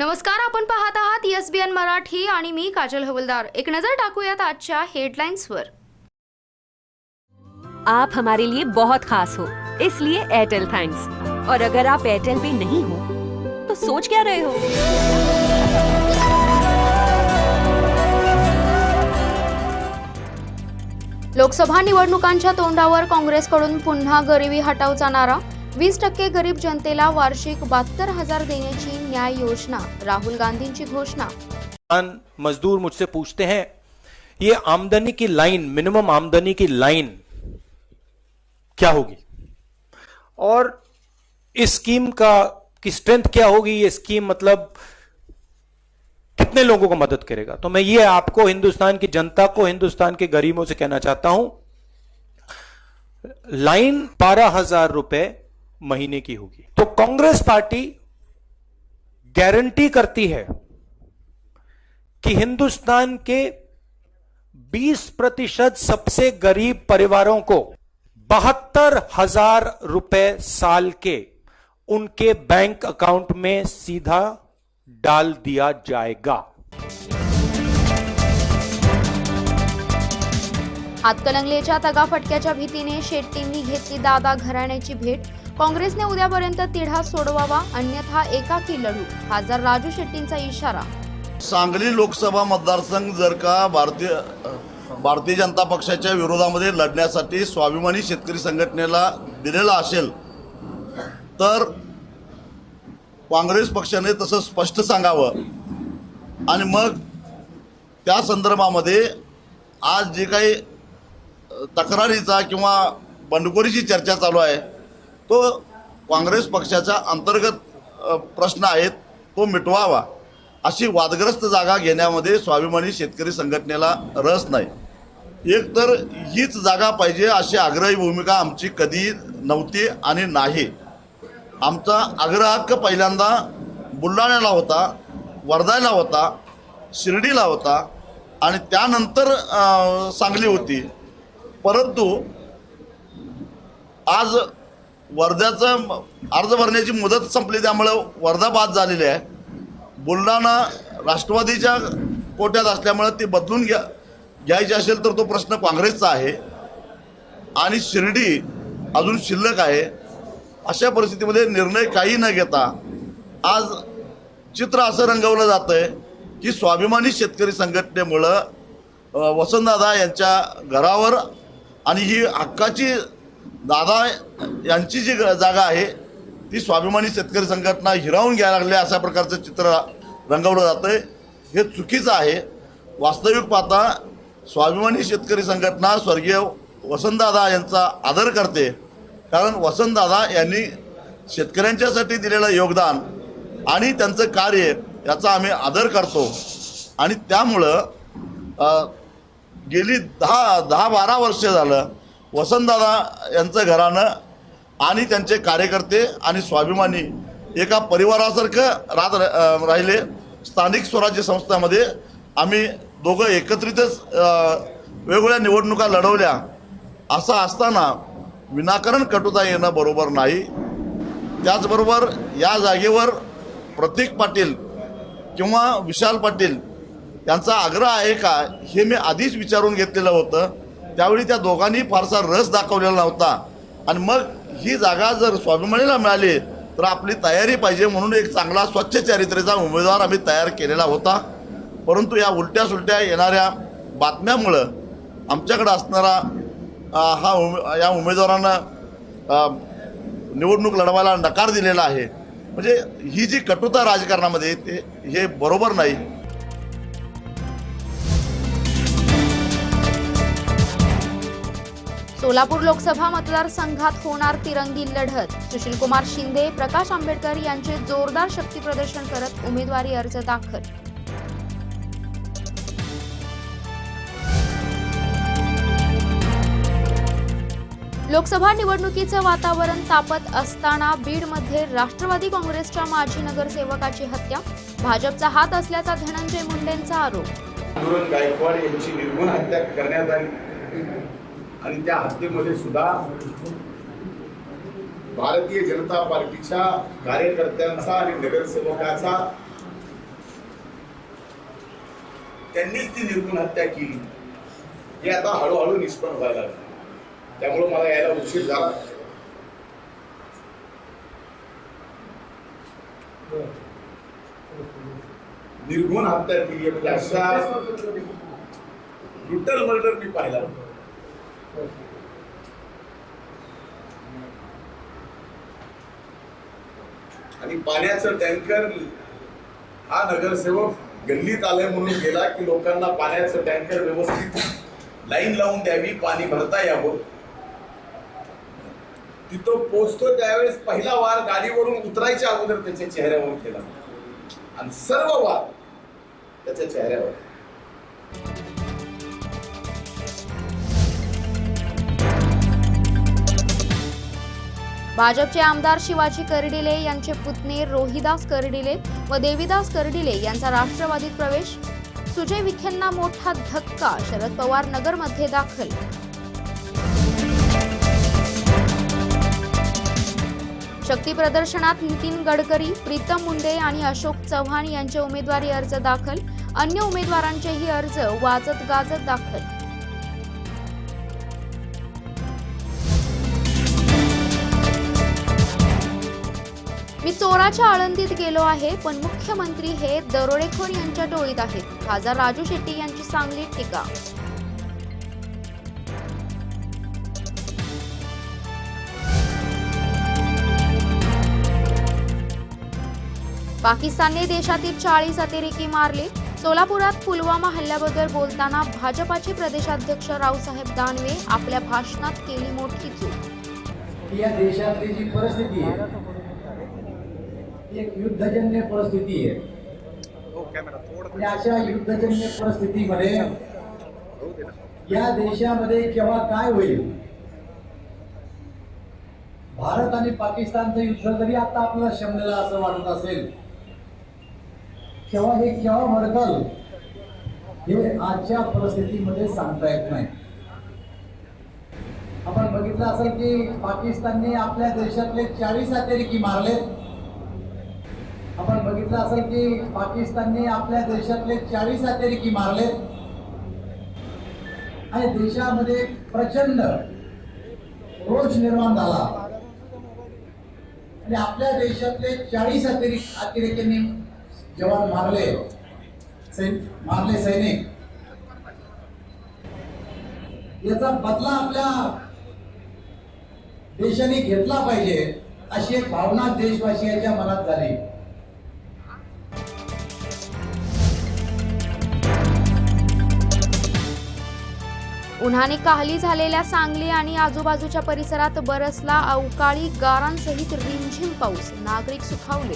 नमस्कार आपण पाहत आहात एस बी एन मराठी आणि मी काजल हवलदार. एक नजर टाकूयात आजच्या हेडलाईन्सवर आप हमारे लिए बहुत खास हो इसलिए एयरटेल थैंक्स और अगर आप एयरटेल पे नहीं हो तो सोच क्या रहे हो? लोकसभा निवडणुकांच्या तोंडावर काँग्रेसकडून पुन्हा गरिबी हटावचा नारा. वीस टक्के गरीब जनतेला वार्षिक बहात्तर हज़ार देण्याची न्याय योजना, राहुल गांधींची घोषणा. मजदूर मुझसे पूछते हैं, ये आमदनी की लाइन, मिनिमम आमदनी की लाइन क्या होगी? और इस स्कीम का की स्ट्रेंथ क्या होगी? ये स्कीम मतलब कितने लोगों को मदद करेगा? तो मैं ये आपको हिंदुस्तान की जनता को, हिंदुस्तान के गरीबों से कहना चाहता हूँ, लाइन बारह हज़ार रुपए महीने की होगी। तो कांग्रेस पार्टी गारंटी करती है कि हिंदुस्तान के 20 प्रतिशत सबसे गरीब परिवारों को बहत्तर हज़ार रुपए साल के उनके बैंक अकाउंट में सीधा डाल दिया जाएगा। हातकलंगलेच्या तगाफटक्याच्या भीतीने शेट्टींनी घेतली दादा घराण्याची भेट काँग्रेसने उद्यापर्यंत तिढा सोडवावा अन्यथा एकाकी लढू खासदार राजू शेट्टींचा इशारा. सांगली लोकसभा मतदारसंघ जर का भारतीय भारतीय जनता पक्षाच्या विरोधामध्ये लढण्यासाठी स्वाभिमानी शेतकरी संघटनेला दिलेला असेल तर काँग्रेस पक्षाने तसं स्पष्ट सांगावं. आणि मग त्या संदर्भामध्ये आज जे काही तक्रारीचा किंवा बंडखोरीची चर्चा चालू आहे तो काँग्रेस पक्षाचा अंतर्गत प्रश्न आहेत तो मिटवावा. अशी वादग्रस्त जागा घेण्यामध्ये स्वाभिमानी शेतकरी संघटनेला रस नाही. एक तर हीच जागा पाहिजे अशी आग्रही भूमिका आमची कधी नव्हती आणि नाही. आमचा आग्रह हक्क पहिल्यांदा बुलढाण्याला होता वर्धाला होता शिर्डीला होता आणि त्यानंतर सांगली होती. परंतु आज वर्ध्याचं अर्ज भरण्याची मुदत संपली त्यामुळं वर्धा बाद झालेली आहे. बुलढाणा राष्ट्रवादीच्या कोट्यात असल्यामुळं ती बदलून घ्या घ्यायची असेल तर तो प्रश्न काँग्रेसचा आहे. आणि शिर्डी अजून शिल्लक आहे. अशा परिस्थितीमध्ये निर्णय काही न घेता आज चित्र असं रंगवलं जातं आहे की स्वाभिमानी शेतकरी संघटनेमुळं वसंतदादा यांच्या घरावर आणि ही हक्काची दादा यांची जी ग- जागा आहे ती स्वाभिमानी शेतकरी संघटना हिरावून घ्यायला लागली अशा प्रकारचं चित्र रंगवलं जातं आहे हे चुकीचं आहे. वास्तविक पाहता स्वाभिमानी शेतकरी संघटना स्वर्गीय वसंतदादा यांचा आदर करते. कारण वसंतदादा यांनी शेतकऱ्यांच्यासाठी दिलेलं योगदान आणि त्यांचं कार्य याचा आम्ही आदर करतो. आणि त्यामुळं गेली दहा दहा बारा वर्ष झालं वसंतदादा यांचं घराणं आणि त्यांचे कार्यकर्ते आणि स्वाभिमानी एका परिवारासारखं राहत राहिले. स्थानिक स्वराज्य संस्थामध्ये आम्ही दोघं एकत्रितच वेगवेगळ्या निवडणुका लढवल्या. असं असताना विनाकारण कटुता येणं बरोबर नाही. त्याचबरोबर या जागेवर प्रतीक पाटील किंवा विशाल पाटील यांचा आग्रह आहे का हे मी आधीच विचारून घेतलेलं होतं. त्यावेळी त्या दोघांनी फारसा रस दाखवलेला नव्हता आणि मग ही जागा जर स्वाभिमानीला मिळाली तर आपली तयारी पाहिजे म्हणून एक चांगला स्वच्छ चारित्र्याचा उमेदवार आम्ही तयार केलेला होता. परंतु या उलट्या सुलट्या येणाऱ्या बातम्यामुळं आमच्याकडे असणारा हा उमे या उमेदवारांना निवडणूक लढवायला नकार दिलेला आहे. म्हणजे ही जी कटुता राजकारणामध्ये ते हे बरोबर नाही. सोलापूर लोकसभा मतदारसंघात होणार तिरंगी लढत. सुशीलकुमार शिंदे प्रकाश आंबेडकर यांचे जोरदार शक्ती प्रदर्शन करत उमेदवारी अर्ज दाखल. लोकसभा निवडणुकीचं वातावरण तापत असताना बीडमध्ये राष्ट्रवादी काँग्रेसच्या माजी नगरसेवकाची हत्या भाजपचा हात असल्याचा धनंजय मुंडेंचा आरोप. गायकवाड यांची निर्गुण हत्या करण्यात आली. आणि त्या हत्येमध्ये सुद्धा भारतीय जनता पार्टीच्या कार्यकर्त्यांचा आणि नगरसेवकाचा त्यांनीच ती निर्गुण हत्या केली. हे आता हळूहळू निष्पन्न व्हायला लागलं. मला यायला उशीर झाला. निर्गुण हत्या केली म्हणजे अशा ब्रुटल मर्डर मी पाहिला आणि पाण्याचं टँकर हा नगरसेवक गल्लीत आलाय म्हणून गेला की लोकांना पाण्याचं टँकर व्यवस्थित लाईन लावून द्यावी पाणी भरता यावं. तिथं पोचतो त्यावेळेस पहिला वार गाडीवरून उतरायच्या अगोदर त्याच्या चेहऱ्यावर केला. आणि सर्व वार त्याच्या चेहऱ्यावर. भाजपचे आमदार शिवाजी कर्डिले यांचे पुतणे रोहिदास कर्डिले व देवीदास कर्डिले यांचा राष्ट्रवादीत प्रवेश. सुजय विखेंना मोठा धक्का शरद पवार नगरमध्ये दाखल. शक्ती प्रदर्शनात नितीन गडकरी प्रीतम मुंडे आणि अशोक चव्हाण यांचे उमेदवारी अर्ज दाखल. अन्य उमेदवारांचेही अर्ज वाजत गाजत दाखल. मी चोराच्या आळंदीत गेलो आहे पण मुख्यमंत्री हे दरोडेखोर यांच्या डोळीत आहेत. खासदार राजू शेट्टी यांची चांगली टीका. पाकिस्तानने देशातील चाळीस अतिरेकी मारले. सोलापुरात पुलवामा हल्ल्याबद्दल बोलताना भाजपाचे प्रदेशाध्यक्ष रावसाहेब दानवे आपल्या भाषणात केली मोठी चूक. या देशातली जी परिस्थिती आहे एक युद्धजन्य परिस्थिती आहे. आणि अशा युद्धजन्य परिस्थितीमध्ये या देशामध्ये केव्हा काय होईल? भारत आणि पाकिस्तानचं युद्ध जरी आता आपल्याला शमलेलं असं वाटत असेल केव्हा हे केव्हा भडकल हे आजच्या परिस्थितीमध्ये सांगता येत नाही. आपण बघितलं असेल की पाकिस्तानने आपल्या देशातले चाळीस अतिरेकी मारले आपण बघितलं असेल की पाकिस्तानने आपल्या देशातले चाळीस अतिरेकी मारले. आणि देशामध्ये प्रचंड रोष निर्माण झाला. आणि आपल्या देशातले चाळीस अतिरेक अतिरेक्यांनी जवान मारले. मारले सैनिक. याचा बदला आपल्या देशाने घेतला पाहिजे अशी एक भावना देशवासियांच्या मनात झाली. उन्हाने काहली झालेल्या सांगली आणि आजूबाजूच्या परिसरात बरसला अवकाळी गारांसहित रिमझिम पाऊस. नागरिक सुखावले.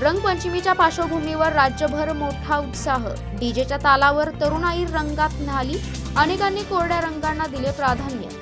रंगपंचमीच्या पार्श्वभूमीवर राज्यभर मोठा उत्साह. डीजेच्या तालावर तरुणाई रंगात न्हाली. अनेकांनी कोरड्या रंगांना दिले प्राधान्य.